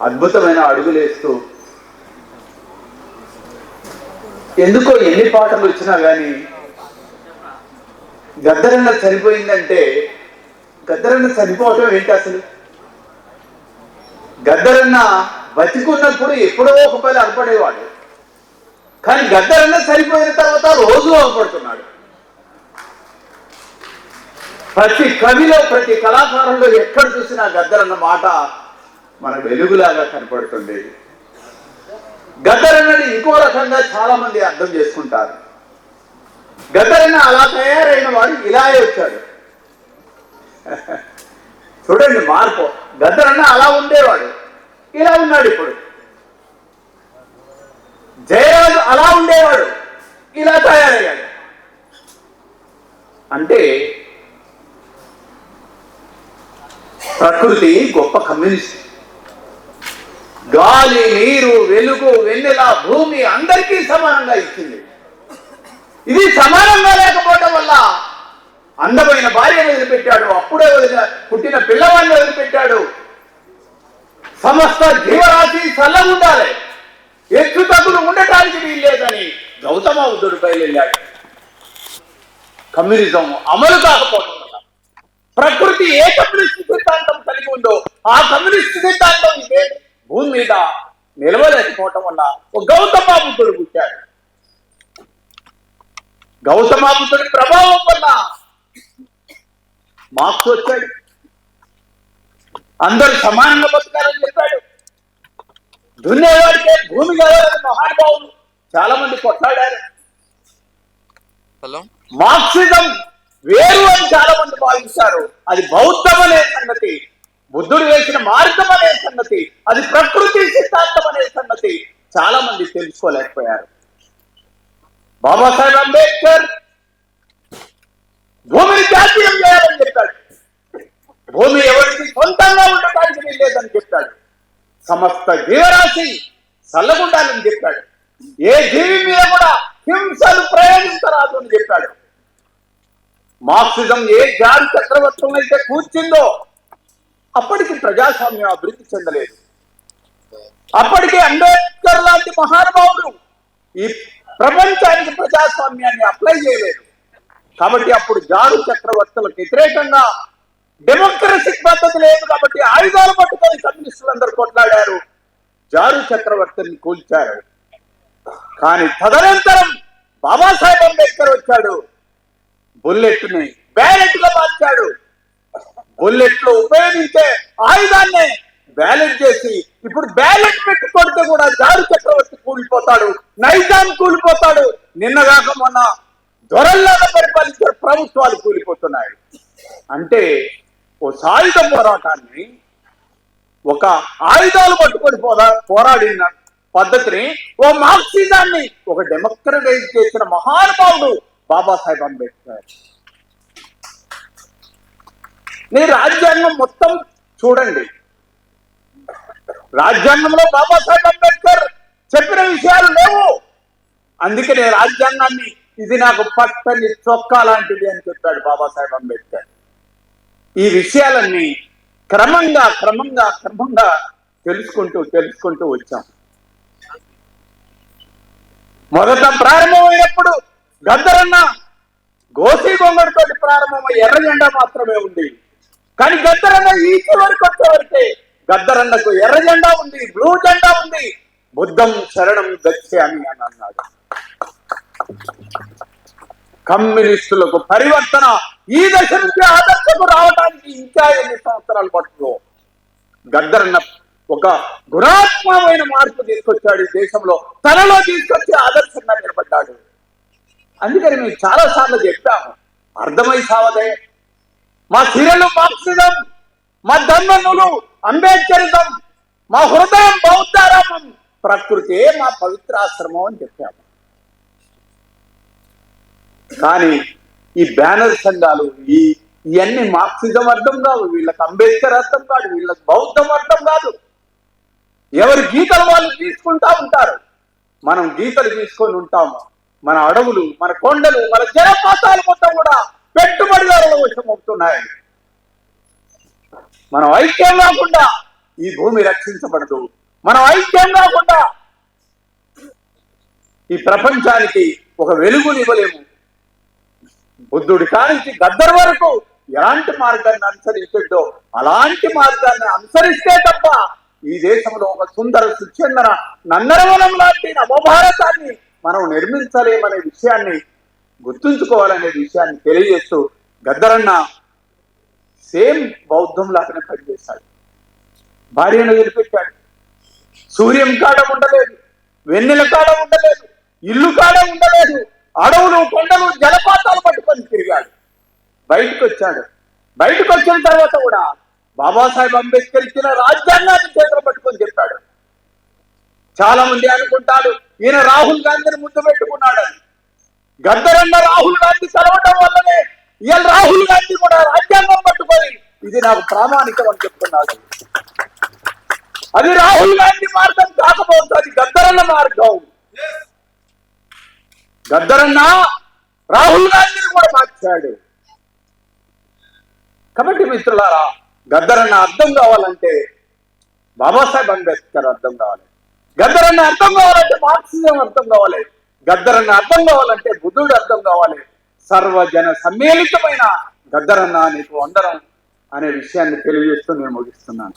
అద్భుతమైన అడుగులేస్తూ ఎందుకో ఎన్ని పాటలు వచ్చినా కానీ గద్దరన్న చనిపోయిందంటే గద్దరన్న చనిపోవటం ఏంటి అసలు? గద్దరన్న బతికున్నప్పుడు ఎప్పుడో ఒక పని అర్పడేవాడు కానీ గద్దరన్న చనిపోయిన తర్వాత రోజు అవపడుతున్నాడు ప్రతి కవిలో ప్రతి కళాకారుల్లో ఎక్కడ చూసినా గద్దరన్న మాట మన వెలుగులాగా కనపడుతుండేది. గద్దరన్నని ఇంకో రకంగా చాలా మంది అర్థం చేసుకుంటారు. గద్దరన్న అలా తయారైన వాడు ఇలాగే వచ్చాడు. చూడండి మార్పు. గద్దరన్న అలా ఉండేవాడు. ఇలా ఉన్నాడు ఇప్పుడు. జయరాజు అలా ఉండేవాడు. ఇలా తయారయ్యాడు. అంటే ప్రకృతి గొప్ప కమ్యూనిస్ట్. గాలి నీరు వెలుగు వెన్నెల భూమి అందరికీ సమానంగా ఇచ్చింది. ఇది సమానంగా లేకపోవడం వల్ల అందమైన భార్యను వదిలిపెట్టాడు అప్పుడే వదిలిన పుట్టిన పిల్లవాడిని వదిలిపెట్టాడు. సమస్త జీవరాశి చల్లగా ఉండాలి. ఎత్తు తగ్గులు ఉండటానికి వీల్లేదని గౌతమ బుద్ధుడు బయలుదేరాడు. కమ్యూనిజం అమలు కాకపోవడం వల్ల. ప్రకృతి ఏ కమ్యూనిస్ట్ సిద్ధాంతం కలిగి ఉందో ఆ కమ్యూనిస్ట్ సిద్ధాంతం ఇదే. భూమి మీద నిలవలేకపోవటం వల్ల ఒక గౌతమ బుద్ధుడు పుట్టాడు. గౌతమ బుద్ధుడి ప్రభావం వల్ల మార్క్స్ వచ్చాడు. అందరూ సమానంగా బతకాలని చెప్పాడు. దున్నేవాడికే భూమి కావాలని మహానుభావులు చాలా మంది కొట్లాడారు. హలో? మార్క్సిజం వేరు అని చాలా మంది భావించారు. అది బౌద్ధం అనే సంగతి. బుద్ధుడు వేసిన మార్గం అనే సంగతి అది ప్రకృతి సిద్ధాంతం అనే సంగతి చాలా మంది తెలుసుకోలేకపోయారు. బాబాసాహెబ్ అంబేద్కర్ భూమిని జాతీయం చేయాలని చెప్పాడు. భూమి ఎవరికి సొంతంగా ఉండటానికి లేదని చెప్పాడు. సమస్త జీవరాశి చల్లగుండాలని చెప్పాడు. ఏ జీవి మీద కూడా హింసలు ప్రయోగించరాదు అని చెప్పాడు. మార్క్సిజం ఏ జాతి చక్రవర్తం అయితే కూర్చుందో అప్పటికి ప్రజాస్వామ్యం అభివృద్ధి చెందలేదు. అప్పటికే అంబేద్కర్ లాంటి మహానుభావులు ఈ ప్రపంచానికి ప్రజాస్వామ్యాన్ని అప్లై చేయలేదు. కాబట్టి అప్పుడు జారు చక్రవర్తులకు వ్యతిరేకంగా డెమోక్రసిక్ పద్ధతి లేదు కాబట్టి ఆయుధాలు పట్టుకొని కమ్యూనిస్టులు అందరూ కొట్లాడారు. జారు చక్రవర్తిని కూల్చారు. కానీ తదనంతరం బాబాసాహెబ్ అంబేద్కర్ వచ్చాడు. బుల్లెట్ని బ్యాలెట్గా మార్చాడు. బుల్లెట్లు ఉపయోగించే ఆయుధాన్ని బ్యాలెట్ చేసి ఇప్పుడు బ్యాలెట్ పెట్టి కొడితే కూడా జారు చక్రవర్తి కూలిపోతాడు నైజాం కూలిపోతాడు. నిన్నగాక మొన్న దొరల్లాగా పరిపాలించే ప్రభుత్వాలు కూలిపోతున్నాయి. అంటే ఓ సాయుధ పోరాటాన్ని ఒక ఆయుధాలు పట్టుకొని పోరా పోరాడిన పద్ధతిని ఓ మార్క్సిజాన్ని ఒక డెమోక్రటైజ్ చేసిన మహానుభావుడు బాబాసాహెబ్ అంబేద్కర్. నీ రాజ్యాంగం మొత్తం చూడండి. రాజ్యాంగంలో బాబాసాహెబ్ అంబేద్కర్ చెప్పిన విషయాలు లేవు. అందుకే నేను రాజ్యాంగాన్ని ఇది నాకు పట్టని చొక్కా లాంటిది అని చెప్పాడు బాబాసాహెబ్ అంబేద్కర్. ఈ విషయాలన్నీ క్రమంగా క్రమంగా క్రమంగా తెలుసుకుంటూ తెలుసుకుంటూ వచ్చాం. మొదట ప్రారంభమైనప్పుడు గద్దరన్న గోసి గొంగడితో ప్రారంభమై ఎర్ర జెండా మాత్రమే ఉంది. కానీ గద్దరన్న ఈ చివరికి వచ్చేవరకే గద్దరన్నకు ఎర్ర జెండా ఉంది బ్లూ జెండా ఉంది. బుద్ధం శరణం గచ్చే అని అన్నాడు. కమ్యూనిస్టులకు పరివర్తన ఈ దశ నుంచి ఆ దశకు రావడానికి ఇంకా ఎన్ని సంవత్సరాలు పట్టుకో గద్దరన్న ఒక గుణాత్మకమైన మార్పు తీసుకొచ్చాడు ఈ దేశంలో. తనలో తీసుకొచ్చి ఆదర్శంగా నిలబడ్డాడు. అందుకని మేము చాలా సార్లు చెప్పాము అర్థమై సావదే మా సిరలు మార్క్సిజం మా ధర్మములు అంబేద్కరిజం మా హృదయం బౌద్ధారామం ప్రకృతే మా పవిత్రాశ్రమం అని చెప్పాము కానీ ఈ బ్యానర్ సంఘాలు ఈ ఇవన్నీ మార్క్సిజం అర్థం కాదు వీళ్ళకి అంబేద్కర్ అర్థం కాదు వీళ్ళకి బౌద్ధం అర్థం కాదు. ఎవరి గీతలు వాళ్ళు తీసుకుంటా ఉంటారు. మనం గీతలు తీసుకొని ఉంటాము. మన అడవులు మన కొండలు మన జలపాతాలు మొత్తం కూడా పెట్టుబడిదారుల వశం అవుతున్నాయి. మనం ఐక్యం కాకుండా ఈ భూమి రక్షించబడదు. మనం ఐక్యం కాకుండా ఈ ప్రపంచానికి ఒక వెలుగునివ్వలేము బుద్ధుడి కానించి గద్దర్ వరకు ఎలాంటి మార్గాన్ని అనుసరించడో అలాంటి మార్గాన్ని అనుసరిస్తే తప్ప ఈ దేశంలో ఒక సుందర సుచందన నందనవనం లాంటి నవభారతాన్ని మనం నిర్మించలేమనే విషయాన్ని గుర్తుంచుకోవాలనే విషయాన్ని తెలియజేస్తూ గద్దరన్న సేమ్ బౌద్ధం లాగానే పనిచేస్తాడు భార్యను వదిలిపెట్టాడు. సూర్యం కాడ ఉండలేదు వెన్నెల కాడ ఉండలేదు ఇల్లు కాడ ఉండలేదు అడవులు కొండలు జలపాతాలు పట్టుకొని తిరిగాడు. బయటకు వచ్చాడు బయటకు వచ్చిన తర్వాత కూడా బాబాసాహెబ్ అంబేద్కర్ ఇచ్చిన రాజ్యాంగాన్ని చేతులు పట్టుకొని చెప్పాడు. చాలా మంది అనుకుంటాడు ఈయన రాహుల్ గాంధీని ముందు పెట్టుకున్నాడు గద్దరన్న రాహుల్ గాంధీ కలవటం వల్లనే ఇవాళ రాహుల్ గాంధీ కూడా రాజ్యాంగం పట్టుకొని ఇది నాకు ప్రామాణికం అని చెప్తున్నాడు. అది రాహుల్ గాంధీ మార్గం కాకపోతే అది గద్దరన్న మార్గం. గద్దరన్న రాహుల్ గాంధీని కూడా మార్చాడు. కాబట్టి మిత్రులారా గద్దరన్న అర్థం కావాలంటే బాబాసాహెబ్ అంబేద్కర్ అర్థం కావాలి. గద్దరన్న అర్థం కావాలంటే మార్క్సిజం అర్థం కావాలి. గద్దరన్న అర్థం కావాలంటే బుద్ధుడు అర్థం కావాలి. సర్వజన సమ్మేళితమైన గద్దరన్న నీకు అందరం అనే విషయాన్ని తెలియజేస్తూ నేను ముగిస్తున్నాను.